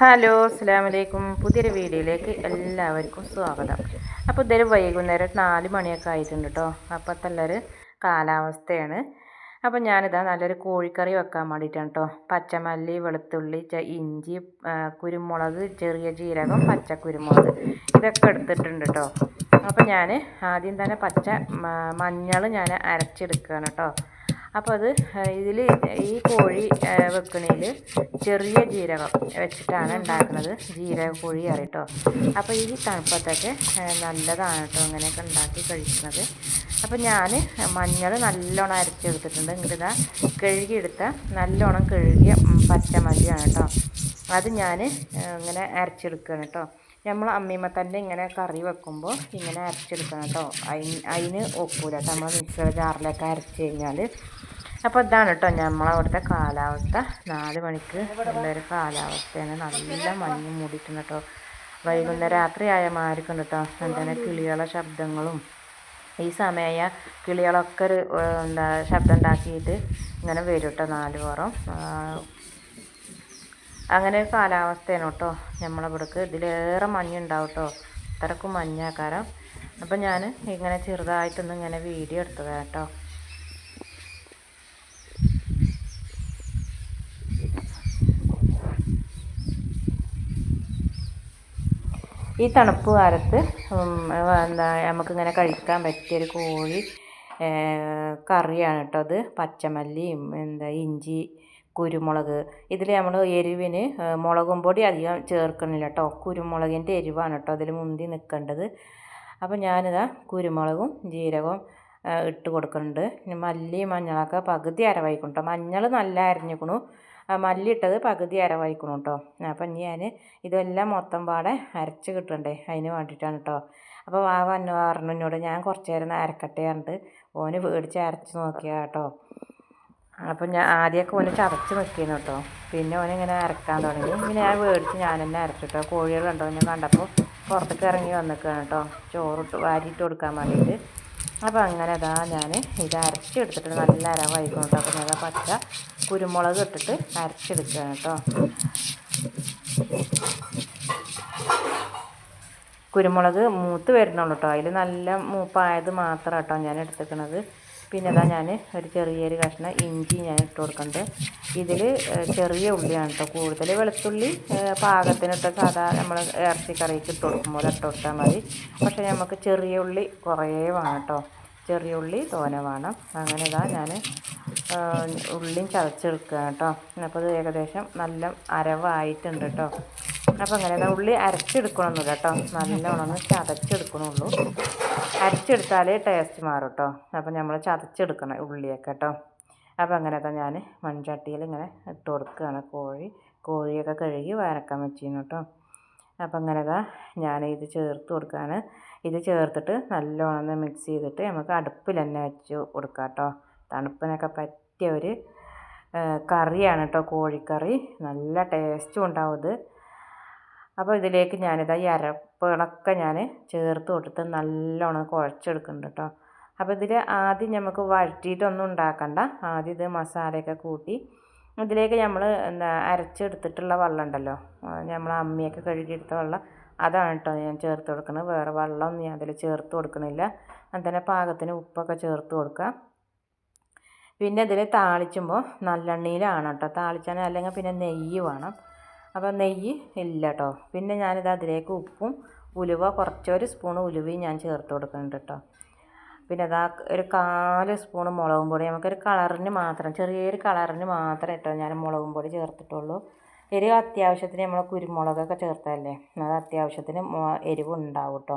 Hello അസ്സാം വലൈക്കും പുതിയൊരു വീഡിയോയിലേക്ക് എല്ലാവർക്കും സ്വാഗതം. അപ്പോൾ ഇതൊരു വൈകുന്നേരം നാല് മണിയൊക്കെ ആയിട്ടുണ്ട് കേട്ടോ. നല്ലൊരു കാലാവസ്ഥയാണ്. അപ്പോൾ ഞാനിതാ നല്ലൊരു കോഴിക്കറി വെക്കാൻ വേണ്ടിയിട്ടാണ് കേട്ടോ. പച്ചമല്ലി വെളുത്തുള്ളി ഇഞ്ചി കുരുമുളക് ചെറിയ ജീരകം പച്ച കുരുമുളക് ഇതൊക്കെ എടുത്തിട്ടുണ്ട് കേട്ടോ. അപ്പോൾ ഞാൻ ആദ്യം തന്നെ പച്ച മഞ്ഞൾ ഞാൻ അരച്ചെടുക്കുകയാണ് കേട്ടോ. അപ്പോൾ അത് ഇതിൽ ഈ കോഴി വെക്കണതിൽ ചെറിയ ജീരകം വെച്ചിട്ടാണ് ഉണ്ടാക്കുന്നത്. ജീരക കോഴി കറി അപ്പോൾ ഈ തണുപ്പത്തൊക്കെ നല്ലതാണ് കേട്ടോ അങ്ങനെയൊക്കെ ഉണ്ടാക്കി കഴിക്കുന്നത്. അപ്പോൾ ഞാൻ മഞ്ഞൾ നല്ലോണം അരച്ചെടുത്തിട്ടുണ്ട്. ഇങ്ങനെ കഴുകിയെടുത്ത നല്ലോണം കഴുകിയ പച്ചമല്ലിയാണ് കേട്ടോ. അത് ഞാൻ ഇങ്ങനെ അരച്ചെടുക്കുകയാണ് കേട്ടോ. നമ്മൾ അമ്മീമ്മ തന്നെ ഇങ്ങനെ കറി വെക്കുമ്പോൾ ഇങ്ങനെ അരച്ചെടുക്കണം കേട്ടോ. അതിന് അതിന് ഒക്കൂല കേട്ടോ. നമ്മൾ മിക്സർ ജാറിലൊക്കെ അരച്ച് കഴിഞ്ഞാൽ അപ്പോൾ ഇതാണ് കേട്ടോ നമ്മളവിടുത്തെ കാലാവസ്ഥ. നാല് മണിക്ക് ഉള്ളൊരു കാലാവസ്ഥയാണ്. നല്ല മഞ്ഞ് മൂടിയിട്ടുണ്ട് കേട്ടോ വൈകുന്നേരം രാത്രി ആയ മാരിക്കുണ്ട് കേട്ടോ എന്താണ് കിളികളെ ശബ്ദങ്ങളും. ഈ സമയ കിളികളൊക്കെ ഒരു എന്താ ശബ്ദം ഉണ്ടാക്കിയിട്ട് ഇങ്ങനെ വരും കേട്ടോ നാല് പുറം. അങ്ങനെ ഒരു കാലാവസ്ഥയാണ് കേട്ടോ നമ്മളിവിടേക്ക് ഇതിലേറെ മഞ്ഞുണ്ടാവും കേട്ടോ ഇത്രക്കും മഞ്ഞാക്കാരം അപ്പം ഞാൻ ഇങ്ങനെ ചെറുതായിട്ടൊന്നും ഇങ്ങനെ വീഡിയോ എടുത്തതാണ് കേട്ടോ ഈ തണുപ്പ് കാലത്ത് എന്താ നമുക്കിങ്ങനെ കഴിക്കാൻ പറ്റിയൊരു കോഴി കറിയാണ് കേട്ടോ അത്. പച്ചമല്ലിയും എന്താ ഇഞ്ചി കുരുമുളക്. ഇതിൽ നമ്മൾ എരിവിന് മുളകും പൊടി അധികം ചേർക്കണില്ല കേട്ടോ കുരുമുളകിന്റെ എരിവാണ് കേട്ടോ അതിൽ മുന്തി നിൽക്കേണ്ടത് അപ്പോൾ ഞാനിതാ കുരുമുളകും ജീരകവും ഇട്ട് കൊടുക്കുന്നുണ്ട് ഇനി മല്ലി മഞ്ഞളൊക്കെ പകുതി അരവായിക്കും മഞ്ഞൾ നല്ല അരഞ്ഞിക്കണു. ആ മല്ലി ഇട്ടത് പകുതി അരവായിക്കണം കേട്ടോ അപ്പം ഞാൻ ഇതെല്ലാം മൊത്തം പാടെ അരച്ച് കിട്ടണ്ടേ? അതിന് വേണ്ടിയിട്ടാണ് കേട്ടോ അപ്പോൾ വാവ അന്നു പറഞ്ഞു എന്നോട് ഞാൻ കുറച്ച് നേരം അരക്കട്ടെ പറഞ്ഞിട്ട് ഓന് മേടിച്ച് അരച്ച് നോക്കിയാ കേട്ടോ അപ്പം ഞാൻ ആദ്യമൊക്കെ ഓന് ചതച്ച് നിൽക്കുന്നു കേട്ടോ പിന്നെ ഓനിങ്ങനെ അരക്കാൻ തുടങ്ങി. പിന്നെ ഞാൻ മേടിച്ച് ഞാൻ തന്നെ അരച്ചിട്ടോ കോഴികൾ കണ്ടോ ഞാൻ കണ്ടപ്പോൾ പുറത്തേക്ക് ഇറങ്ങി വന്നിക്കാണ് കേട്ടോ ചോറിട്ട് വാരിയിട്ട് കൊടുക്കാൻ വേണ്ടിയിട്ട്. അപ്പോൾ അങ്ങനെ അതാ ഞാൻ ഇത് അരച്ചെടുത്തിട്ട് നല്ല അരവായിക്കണം കേട്ടോ. അപ്പോൾ ഞാൻ പച്ച കുരുമുളക് ഇട്ടിട്ട് അരച്ചെടുക്കുകയാണ് കേട്ടോ. കുരുമുളക് മൂത്ത് വരുന്നുള്ളൂ കേട്ടോ. അതിൽ നല്ല മൂപ്പായത് മാത്രം കേട്ടോ ഞാൻ എടുത്തേക്കണത്. പിന്നെ അതാ ഞാൻ ഒരു ചെറിയൊരു കഷ്ണം ഇഞ്ചി ഞാൻ ഇട്ട് കൊടുക്കുന്നുണ്ട് ഇതിൽ ചെറിയ ഉള്ളിയാണ് കേട്ടോ കൂടുതൽ വെളുത്തുള്ളി പാകത്തിനിട്ട് സാധാ നമ്മൾ ഇറച്ചിക്കറിക്ക് ഇട്ട് കൊടുക്കുമ്പോൾ ഇട്ട് കൊടുത്താൽ മതി. പക്ഷേ നമുക്ക് ചെറിയ ഉള്ളി കുറേ വേണം കേട്ടോ ചെറിയ ഉള്ളി തോന വേണം. അങ്ങനെ ഇതാ ഞാൻ ഉള്ളിയും ചതച്ചെടുക്കുക കേട്ടോ അപ്പോൾ ഇത് ഏകദേശം നല്ല അരവായിട്ടുണ്ട് കേട്ടോ അപ്പോൾ അങ്ങനെ ഉള്ളി അരച്ചെടുക്കണമെന്നില്ല കേട്ടോ. നല്ലോണം ചതച്ചെടുക്കണുള്ളൂ. അരച്ചെടുത്താലേ ടേസ്റ്റ് മാറും കേട്ടോ. അപ്പോൾ നമ്മൾ ചതച്ചെടുക്കണം ഉള്ളിയൊക്കെ കേട്ടോ. അപ്പോൾ അങ്ങനെ തന്നെ ഞാൻ മൺചട്ടിയിൽ ഇങ്ങനെ ഇട്ട് കൊടുക്കുകയാണ് കോഴി. കോഴിയൊക്കെ കഴുകി വരക്കാൻ വെച്ചിരുന്നു കേട്ടോ. അപ്പം അങ്ങനെ ഞാൻ ഇത് ചേർത്ത് കൊടുക്കുകയാണ്. ഇത് ചേർത്തിട്ട് നല്ലോണം മിക്സ് ചെയ്തിട്ട് നമുക്ക് അടുപ്പിൽ തന്നെ വെച്ച് കൊടുക്കാം കേട്ടോ. തണുപ്പിനൊക്കെ പറ്റിയ ഒരു കറിയാണ് കേട്ടോ കോഴിക്കറി. നല്ല ടേസ്റ്റും ഉണ്ടാവും അപ്പോൾ ഇതിലേക്ക് ഞാനിതാ ഈ അരപ്പുകളൊക്കെ ഞാൻ ചേർത്ത് കൊടുത്ത് നല്ലോണം കുഴച്ചെടുക്കുന്നുണ്ട് കേട്ടോ അപ്പോൾ ഇതിൽ ആദ്യം നമുക്ക് വഴറ്റിയിട്ടൊന്നും ഉണ്ടാക്കണ്ട. ആദ്യം ഇത് മസാലയൊക്കെ കൂട്ടി ഇതിലേക്ക് നമ്മൾ എന്താ അരച്ചെടുത്തിട്ടുള്ള വെള്ളം ഉണ്ടല്ലോ നമ്മൾ അമ്മിയൊക്കെ കഴുകിയെടുത്ത വെള്ളം അതാണ് കേട്ടോ ഞാൻ ചേർത്ത് കൊടുക്കുന്നത് വേറെ വെള്ളമൊന്നും ഞാൻ അതിൽ ചേർത്ത് കൊടുക്കണില്ല. അങ്ങനെ പാകത്തിന് ഉപ്പൊക്കെ ചേർത്ത് കൊടുക്കുക പിന്നെ ഇതിൽ താളിച്ചുമ്പോൾ നല്ലെണ്ണയിലാണ് കേട്ടോ താളിച്ചാൽ അല്ലെങ്കിൽ പിന്നെ നെയ്യ് വേണം. അപ്പോൾ നെയ്യ് ഇല്ല കേട്ടോ പിന്നെ ഞാനിത് അതിലേക്ക് ഉപ്പും ഉലുവ കുറച്ചൊരു സ്പൂൺ ഉലുവയും ഞാൻ ചേർത്ത് കൊടുക്കുന്നുണ്ട് കേട്ടോ പിന്നെ അതാ ഒരു കാൽ സ്പൂൺ മുളകും പൊടി. നമുക്കൊരു കളറിന് മാത്രം ചെറിയൊരു കളറിന് മാത്രം കേട്ടോ ഞാൻ മുളകും പൊടി ചേർത്തിട്ടുള്ളൂ. എരിവ് അത്യാവശ്യത്തിന് നമ്മൾ കുരുമുളകൊക്കെ ചേർത്തല്ലേ അത് അത്യാവശ്യത്തിന് എരിവ് ഉണ്ടാവും കേട്ടോ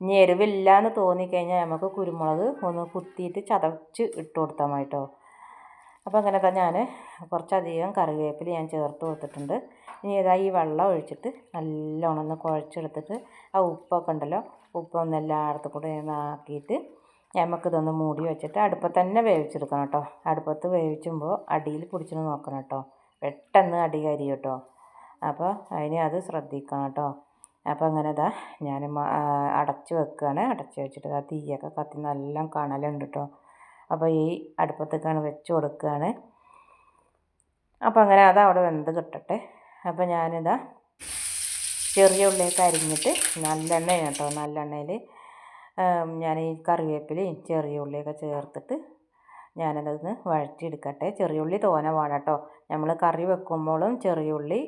ഇനി എരിവില്ല എന്ന് തോന്നിക്കഴിഞ്ഞാൽ നമുക്ക് കുരുമുളക് ഒന്ന് കുത്തിയിട്ട് ചതച്ച് ഇട്ട് കൊടുത്താൽ മതി കേട്ടോ അപ്പോൾ അങ്ങനെ തന്നെ ഞാൻ കുറച്ചധികം കറിവേപ്പില ഞാൻ ചേർത്ത് കൊടുത്തിട്ടുണ്ട്. ഇനി ഇതാ ഈ വെള്ളം ഒഴിച്ചിട്ട് നല്ലോണം ഒന്ന് കുഴച്ചെടുത്തിട്ട് ആ ഉപ്പൊക്കെ ഉണ്ടല്ലോ ഉപ്പൊന്ന് എല്ലായിടത്തും കൂടെ ആക്കിയിട്ട് നമുക്കിതൊന്ന് മൂടി വെച്ചിട്ട് അടുപ്പത്ത് തന്നെ വേവിച്ചെടുക്കണം കേട്ടോ. അടുപ്പത്ത് വേവിച്ചുമ്പോൾ അടിയിൽ പിടിച്ചിട്ട് നോക്കണം കേട്ടോ. പെട്ടെന്ന് അടി കരിയും കേട്ടോ. അപ്പോൾ അതിന് അത് ശ്രദ്ധിക്കണം കേട്ടോ. അപ്പോൾ അങ്ങനെ ഇതാ ഞാൻ അടച്ച് വെക്കുകയാണ് അടച്ച് വെച്ചിട്ട് ആ തീയൊക്കെ കത്തി നല്ല കണലുണ്ട് കേട്ടോ. അപ്പോൾ ഈ അടുപ്പത്തേക്കാണ് വെച്ച് കൊടുക്കുകയാണ് അപ്പോൾ അങ്ങനെ അത് അവിടെ വെന്ത് കിട്ടട്ടെ. അപ്പോൾ ഞാനിതാ ചെറിയ ഉള്ളിയൊക്കെ അരിഞ്ഞിട്ട് നല്ലെണ്ണ കേട്ടോ നല്ലെണ്ണയിൽ ഞാൻ ഈ കറിവേപ്പിലയും ചെറിയ ഉള്ളിയൊക്കെ ചേർത്തിട്ട് ഞാനതൊന്ന് വഴറ്റിയെടുക്കട്ടെ. ചെറിയ ഉള്ളി തോന വേണം കേട്ടോ. നമ്മൾ കറി വെക്കുമ്പോഴും ചെറിയ ഉള്ളി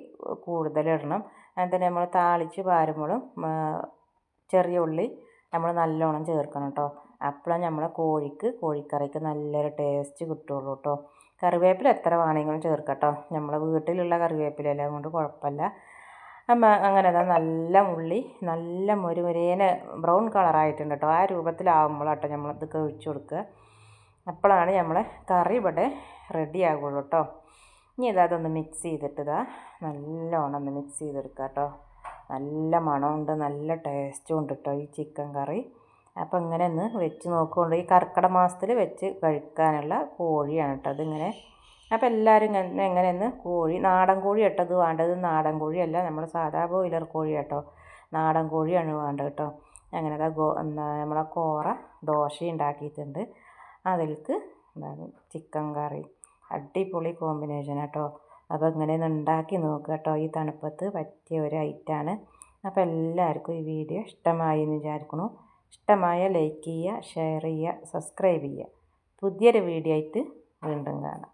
കൂടുതലിടണം. അങ്ങനെ തന്നെ നമ്മൾ താളിച്ച് പാരുമ്പോഴും ചെറിയ ഉള്ളി നമ്മൾ നല്ലോണം ചേർക്കണം കേട്ടോ. അപ്പോഴാണ് നമ്മളെ കോഴിക്ക് കോഴിക്കറിക്ക് നല്ലൊരു ടേസ്റ്റ് കിട്ടുള്ളൂ കേട്ടോ കറിവേപ്പില എത്ര വേണമെങ്കിലും ചേർക്കാം കേട്ടോ നമ്മളെ വീട്ടിലുള്ള കറിവേപ്പില കൊണ്ട് കുഴപ്പമില്ല. അമ്മ അങ്ങനെ അതാ നല്ല ഉള്ളി നല്ല മുരുമുരേനെ ബ്രൗൺ കളറായിട്ടുണ്ട് കേട്ടോ ആ രൂപത്തിലാവുമ്പോഴാട്ടോ നമ്മളത് കഴിച്ചു കൊടുക്കുക. അപ്പോഴാണ് നമ്മളെ കറി ഇവിടെ റെഡി ആകുള്ളൂ കേട്ടോ ഇനി ഇതാ അതൊന്ന് മിക്സ് ചെയ്തിട്ട് നല്ലോണം ഒന്ന് മിക്സ് ചെയ്തെടുക്കുക കേട്ടോ നല്ല മണമുണ്ട് നല്ല ടേസ്റ്റും ഉണ്ട് കേട്ടോ ഈ ചിക്കൻ കറി. അപ്പോൾ ഇങ്ങനെ ഒന്ന് വെച്ച് നോക്കുകൊണ്ട് ഈ കർക്കിട മാസത്തിൽ വെച്ച് കഴിക്കാനുള്ള കോഴിയാണ് കേട്ടോ അതിങ്ങനെ. അപ്പോൾ എല്ലാവരും ഇങ്ങനെ എങ്ങനെയെന്ന് കോഴി നാടൻ കോഴി ഇട്ടത് വേണ്ടത്. നാടൻ കോഴിയല്ല നമ്മൾ സാധാ ബോയിലർ കോഴി കേട്ടോ. നാടൻ കോഴിയാണ് വേണ്ടത് കേട്ടോ. അങ്ങനെ ഗോ നമ്മളെ കോറ ദോശ ഉണ്ടാക്കിയിട്ടുണ്ട്. അതിൽക്ക് എന്താണ് ചിക്കൻ കറി. അടിപൊളി കോമ്പിനേഷൻ കേട്ടോ. അപ്പോൾ ഇങ്ങനെ ഒന്ന് ഉണ്ടാക്കി നോക്കുക കേട്ടോ. ഈ തണുപ്പത്ത് പറ്റിയ ഒരു ഐറ്റാണ്. അപ്പോൾ എല്ലാവർക്കും ഈ വീഡിയോ ഇഷ്ടമായി എന്ന് വിചാരിക്കുന്നു. ഇഷ്ടമായ ലൈക്ക് ചെയ്യുക ഷെയർ ചെയ്യുക സബ്സ്ക്രൈബ് ചെയ്യുക. പുതിയൊരു വീഡിയോ ആയിട്ട് വീണ്ടും കാണാം.